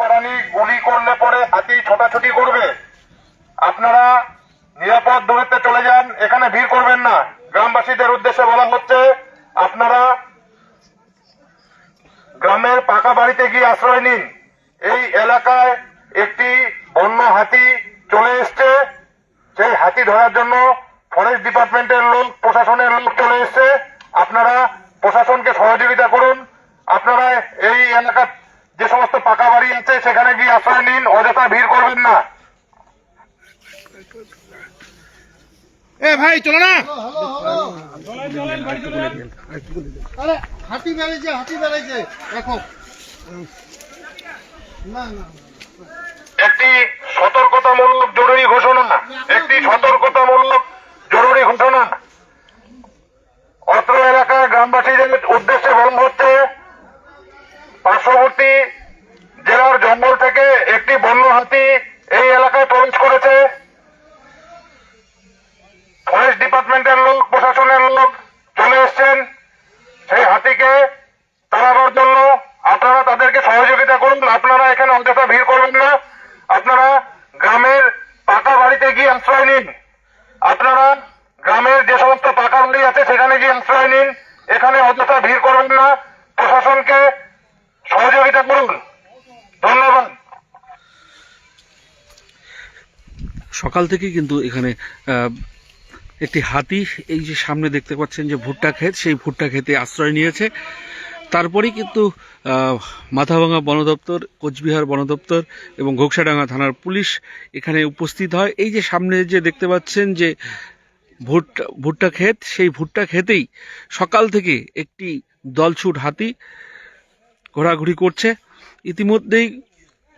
প্রাণী গুলি করলে পরে হাতি ছোটাছুটি করবে। আপনারা নিরাপদ দূরত্বে চলে যান, এখানে ভিড় করবেন না। গ্রামবাসীদের উদ্দেশ্যে বলা হচ্ছে, আপনারা গ্রামের পাকা বাড়িতে গিয়ে আশ্রয় নিন। এই এলাকায় একটি বন্য হাতি চলে এসছে। সেই হাতি ধরার জন্য ফরেস্ট ডিপার্টমেন্টের লোক, প্রশাসনের লোক চলে এসছে। আপনারা প্রশাসনকে সহযোগিতা করুন। আপনারা এই এলাকার যে সমস্ত পাকা বাড়ি আছে সেখানে গিয়ে আশ্রয় নিন অযথা ভিড় করবেন না। এ ভাই চলো না। হাতি বেড়েছে হাতি বেড়েছে। দেখো। না না। একটি সতর্কতামূলক জরুরি ঘোষণা একটি সতর্কতামূলক জরুরি ঘোষণা। অত্র এলাকার গ্রামবাসীদের উদ্দেশ্যে বলা হচ্ছে পার্শ্ববর্তী জেলার জঙ্গল থেকে একটি বন্য হাতি এই এলাকায় প্রবেশ করেছে। ফরেস্ট ডিপার্টমেন্টের লোক, প্রশাসনের লোক চলে এসছেন। সেই হাতিকে তাড়াবার জন্য আপনারা তাদেরকে সহযোগিতা করুন। আপনারা এখানে অযথা ভিড় করবেন না। আপনারা গ্রামের পাকা বাড়িতে গিয়ে আশ্রয় নিন। আপনারা গ্রামের যে সমস্ত পাকা বাড়ি আছে, সেখানে গিয়ে আশ্রয় নিন। এখানে অযথা ভিড় করবেন না। প্রশাসনকে সহযোগিতা করুন। ধন্যবাদ। সকাল থেকে কিন্তু এখানে একটি হাতি, এই যে সামনে দেখতে পাচ্ছেন যে ভুট্টা ক্ষেত, সেই ভুট্টা ক্ষেতে আশ্রয় নিয়েছে। তারপরেই কিন্তু মাথাভাঙা বন দপ্তর, কোচবিহার বন দপ্তর এবং ঘোকসাডাঙ্গা থানার পুলিশ এখানে উপস্থিত হয়। এই যে সামনে যে দেখতে পাচ্ছেন যে ভুট্টা ভুট্টা ক্ষেত, সেই ভুট্টা ক্ষেতেই সকাল থেকে একটি দলছুট হাতি ঘোরাঘুরি করছে। ইতিমধ্যেই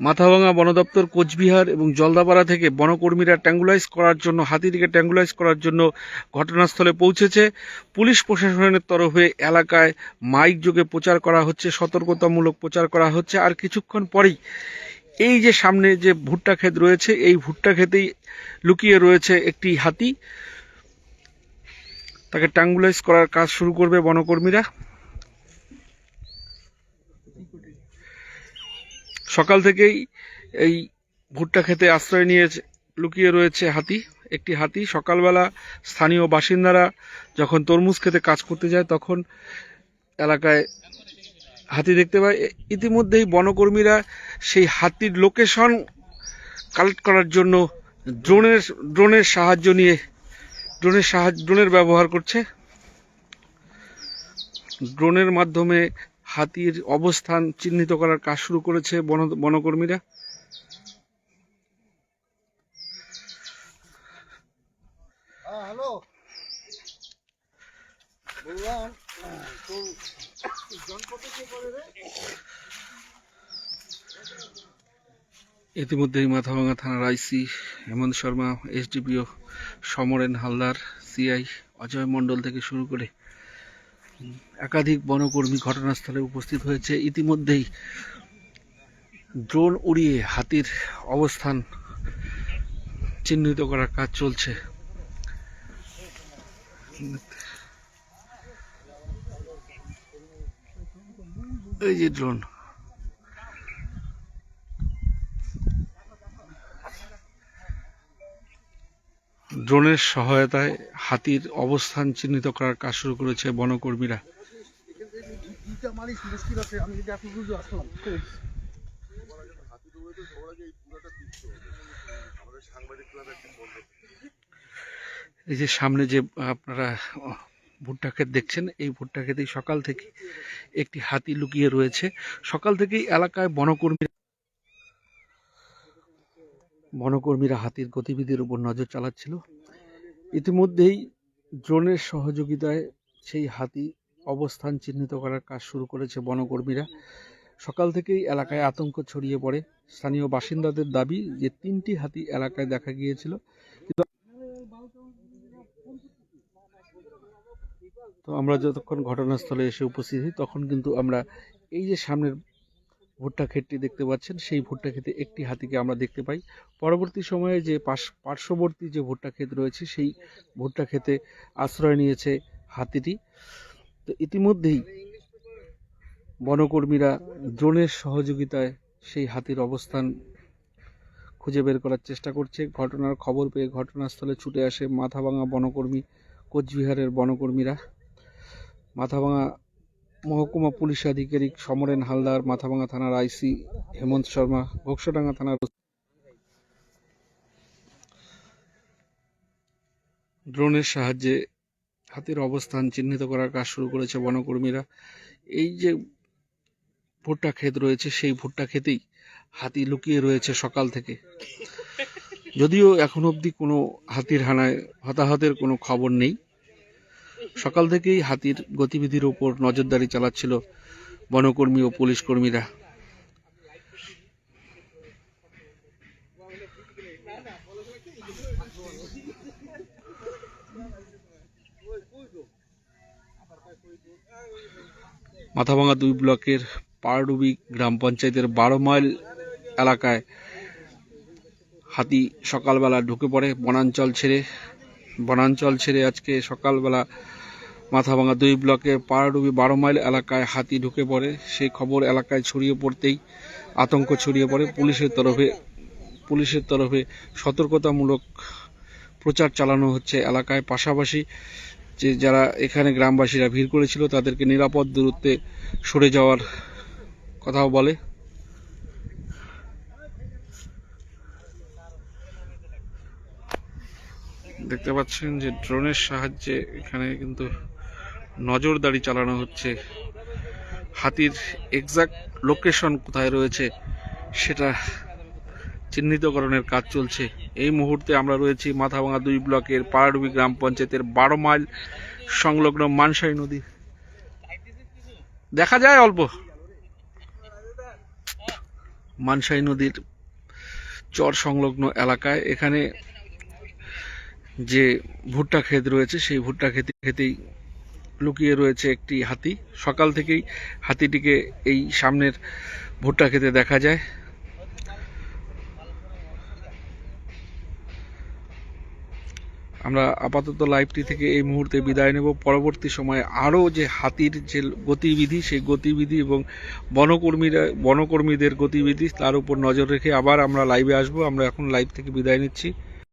মাথাভাঙা বন দপ্তর কোচবিহার এবং জলদাপাড়া থেকে বনকর্মীরা ট্যাঙ্গুলাইজ করার জন্য, হাতিটিকে ট্যাঙ্গুলাইজ করার জন্য ঘটনাস্থলে পৌঁছেছে। পুলিশ প্রশাসনের তরফে এলাকায় মাইক যোগে প্রচার করা হচ্ছে, সতর্কতামূলক প্রচার করা হচ্ছে। আর কিছুক্ষণ পরেই এই যে সামনে যে ভুট্টা ক্ষেত রয়েছে, এই ভুট্টা ক্ষেতেই লুকিয়ে রয়েছে একটি হাতি। তাকে ট্যাঙ্গুলাইজ করার কাজ শুরু করবে বনকর্মীরা। সকাল থেকেই এই ভুট্টা খেতে আশ্রয় নিয়ে লুকিয়ে রয়েছে হাতি, একটি হাতি। সকালবেলা স্থানীয় বাসিন্দারা যখন তরমুজ খেতে কাজ করতে যায়, তখন এলাকায় হাতি দেখতে পায়। ইতিমধ্যেই বনকর্মীরা সেই হাতির লোকেশন কালেক্ট করার জন্য ড্রোনের ড্রোনের সাহায্য নিয়ে, ড্রোনের সাহায্য, ড্রোনের ব্যবহার করছে। ড্রোনের মাধ্যমে হাতির অবস্থান চিহ্নিত করার কাজ শুরু করেছে বন বনকর্মীরা। হ্যাঁ ইতিমধ্যেই মাথাভাঙা থানার IC Hemanta Sharma SDPO Samaren Haldar CI Ajay Mondal থেকে শুরু করে একাধিক বনকর্মী ঘটনাস্থলে উপস্থিত হয়েছে। ইতিমধ্যেই ড্রোন উড়িয়ে হাতির অবস্থান চিহ্নিত করার কাজ চলছে। এই যে ড্রোন। ড্রোনের সহায়তায় হাতির অবস্থান চিহ্নিত করার কাজ শুরু করেছে বনকর্মীরা। এই যে সামনে যে আপনারা ভুট্টা ক্ষেত দেখছেন, এই ভুট্টা ক্ষেতেই সকাল থেকে একটি হাতি লুকিয়ে রয়েছে। সকাল থেকেই এলাকায় বনকর্মী বনকর্মীরা হাতির গতিবিধির উপর নজর চালাচ্ছিল। ইতিমধ্যেই ড্রোনের সহযোগিতায় সেই হাতি অবস্থান চিহ্নিত করার কাজ শুরু করেছে বনকর্মীরা। সকাল থেকেই এলাকায় আতঙ্ক ছড়িয়ে পড়ে। স্থানীয় বাসিন্দাদের দাবি যে তিনটি হাতি এলাকায় দেখা গিয়েছিল। তো আমরা যতক্ষণ ঘটনাস্থলে এসে উপস্থিত হই, তখন কিন্তু আমরা এই যে সামনের ভুট্টা ক্ষেতটি দেখতে পাচ্ছেন, সেই ভুট্টা ক্ষেতে একটি হাতিকে আমরা দেখতে পাই। পরবর্তী সময়ে যে পার্শ্ববর্তী যে ভুট্টা ক্ষেত রয়েছে, সেই ভুট্টা ক্ষেতে আশ্রয় নিয়েছে হাতিটি। তো ইতিমধ্যেই বনকর্মীরা ড্রোনের সহযোগিতায় সেই হাতির অবস্থান খুঁজে বের করার চেষ্টা করছে। ঘটনার খবর পেয়ে ঘটনাস্থলে ছুটে আসে মাথাভাঙা বনকর্মী, কোচবিহারের বনকর্মীরা। মাথাভাঙা মহকুমা পুলিশ আধিকারিক সমরেন হালদার মাথাভাঙা থানার আইসি হেমন্ত শর্মা ঘোকসাডাঙ্গা থানার ড্রোনের সাহায্যে হাতির অবস্থান চিহ্নিত করার কাজ শুরু করেছে বনকর্মীরা। এই যে ভুট্টা ক্ষেত রয়েছে, সেই ভুট্টা ক্ষেতেই হাতি লুকিয়ে রয়েছে সকাল থেকে। যদিও এখন অবধি কোনো হাতির হানায়, হতাহতের কোনো খবর নেই। সকাল থেকেই হাতির গতিবিধির উপর নজরদারি চালাচ্ছিল বনকর্মী ও পুলিশ কর্মীরা। মাথাভাঙা দুই ব্লকের পাড়ডুবি গ্রাম পঞ্চায়েতের বারো মাইল এলাকায় হাতি সকালবেলা ঢুকে পড়ে, বনাঞ্চল ছেড়ে বনাঞ্চল ছেড়ে আজকে সকালবেলা মাথাভাঙা দুই ব্লকের পাড়ডুবি বারো মাইল এলাকায় হাতি ঢুকে পড়ে। সেই খবর এলাকায় ছড়িয়ে পড়তেই আতঙ্ক ছড়িয়ে পড়ে। পুলিশের তরফে পুলিশের তরফে সতর্কতামূলক প্রচার চালানো হচ্ছে এলাকায়। পাশাপাশি যে যারা এখানে গ্রামবাসীরা ভিড় করেছিল, তাদেরকে নিরাপদ দূরত্বে সরে যাওয়ার কথাও বলে। দেখতে পাচ্ছেন যে ড্রোনের সাহায্যে এখানে কিন্তু নজরদারি চালানো হচ্ছে। হাতির এক্সাক্ট লোকেশন কোথায় রয়েছে সেটা চিহ্নিতকরণের কাজ চলছে। এই মুহূর্তে আমরা রয়েছি মাথাভাঙা দুই ব্লকের পাড়াডুবি গ্রাম পঞ্চায়েতের বারো মাইল সংলগ্ন মানসাই নদী। দেখা যায় অল্প। মানসাই নদীর চর সংলগ্ন এলাকায় এখানে যে ভুট্টা ক্ষেত রয়েছে, সেই ভুট্টা খেতে খেতেই লুকিয়ে রয়েছে একটি হাতি। সকাল থেকেই হাতিটিকে এই সামনের ভুট্টা খেতে দেখা যায়। আমরা আপাতত লাইভটি থেকে এই মুহূর্তে বিদায় নেব। পরবর্তী সময়ে আরও যে হাতির যে গতিবিধি, সেই গতিবিধি এবং বনকর্মীরা, বনকর্মীদের গতিবিধি, তার উপর নজর রেখে আবার আমরা লাইভে আসব। আমরা এখন লাইভ থেকে বিদায় নিচ্ছি।